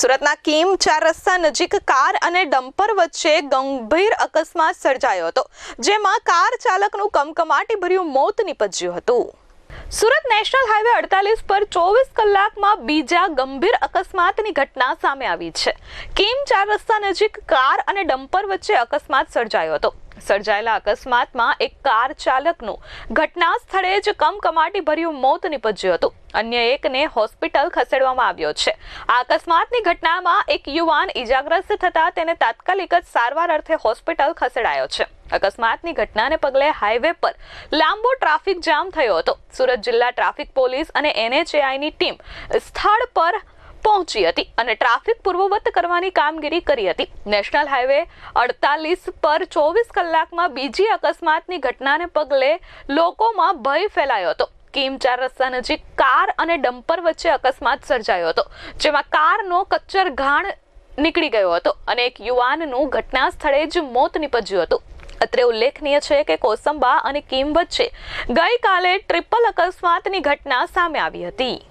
સુરતના કીમ ચાર રસ્તા નજીક કાર અને ડમ્પર વચ્ચે ગંભીર અકસ્માત સર્જાયો હતો, જેમાં કાર ચાલકનું કમકમાટી ભર્યું મોત નીપજ્યું હતું. સુરત નેશનલ હાઈવે અડતાલીસ પર ચોવીસ કલાકમાં બીજા ગંભીર અકસ્માતની ઘટના સામે આવી છે. કિમ ચાર રસ્તા નજીક કાર અને ડમ્પર વચ્ચે અકસ્માત સર્જાયો હતો. સર્જાયેલા અકસ્માતમાં એક કાર ચાલકનું ઘટના સ્થળે જ કમકમાટી ભર્યું મોત નિપજ્યું હતું. અન્ય એકને હોસ્પિટલ ખસેડવામાં આવ્યો છે. આ અકસ્માતની ઘટનામાં એક યુવાન ઈજાગ્રસ્ત થતા તેને તાત્કાલિક જ સારવાર અર્થે હોસ્પિટલ ખસેડાયો છે. અકસ્માતની ઘટનાને પગલે હાઈવે પર લાંબો ટ્રાફિક જામ થયો હતો. સુરત જિલ્લા ટ્રાફિક પોલીસ અને એનએચએઆઈની ટીમ સ્થળ પર પહોંચી હતી અને ટ્રાફિક પૂર્વવત કરવાની કામગીરી કરી હતી. નેશનલ હાઈવે અડતાલીસ પર ચોવીસ કલાકમાં બીજી અકસ્માતની ઘટનાને પગલે લોકોમાં ભય ફેલાયો હતો. કિમ ચાર રસ્તા નજીક કાર અને ડમ્પર વચ્ચે અકસ્માત સર્જાયો હતો, જેમાં કારનો કચ્ચર ઘાણ નીકળી ગયો હતો અને એક યુવાનનું ઘટના સ્થળે જ મોત નીપજ્યું હતું. અત્રે ઉલ્લેખનીય છે કે કોસંબા અને કિમ વચ્ચે ગઈકાલે ટ્રિપલ અકસ્માતની ઘટના સામે આવી હતી.